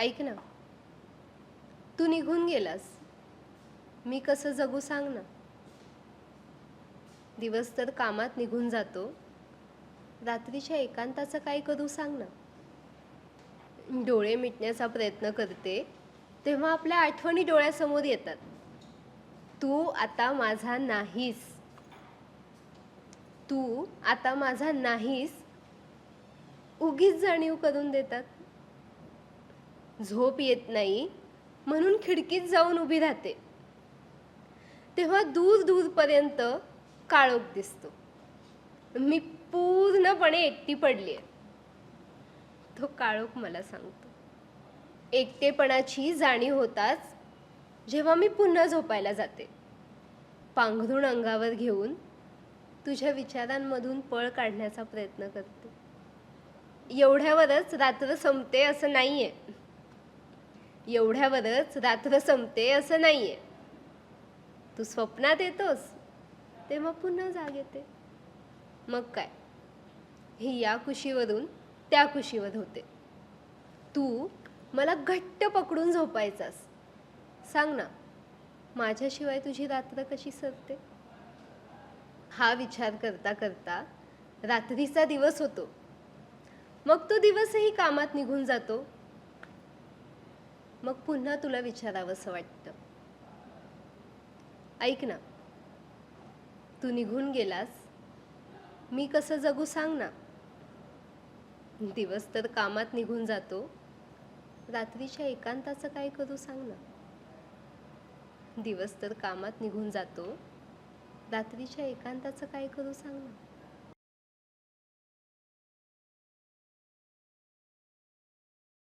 ऐक ना. तू निघून गेलास. मी कसं जगू सांग ना. दिवस तर कामात निघून जातो. रात्रीच्या एकांताचं काय करू सांग ना. डोळे मिटण्याचा प्रयत्न करते तेव्हा आपल्या आठवणी डोळ्यासमोर येतात. तू आता माझा नाहीस. तू आता माझा नाहीस. उगीच जाणीव करून देतात. झोप येत नाही म्हणून खिडकीत जाऊन उभी राहते. तेव्हा दूर दूरपर्यंत काळोख दिसतो. मी पूर्णपणे एकटी पडली आहे तो काळोख मला सांगतो. एकटेपणाची जाणीव होताच जेव्हा मी पुन्हा झोपायला जाते. पांघरूण अंगावर घेऊन तुझ्या विचारांमधून पळ काढण्याचा प्रयत्न करते. एवढ्यावरच रात्र संपते असं नाही आहे एवढ्यावरच रात्र संपते असं नाही आहे तू स्वप्नात येतोस तेव्हा पुन्हा जाग येते. मग काय? ही या कुशीवरून त्या कुशीवर होते. तू मला घट्ट पकडून झोपायचास. सांग ना माझ्याशिवाय तुझी रात्र कशी सरते हा विचार करता करता रात्रीचा दिवस होतो. मग तो दिवसही कामात निघून जातो. मग पुन्हा तुला विचारावंसं वाटतं. ऐक ना. तू निघून गेलास. मी कसं जगू सांग ना. दिवस तर कामात निघून जातो. रात्रीच्या एकांताचं काय करू सांग ना. दिवस तर कामात निघून जातो. रात्रीच्या एकांताचं काय करू सांग ना.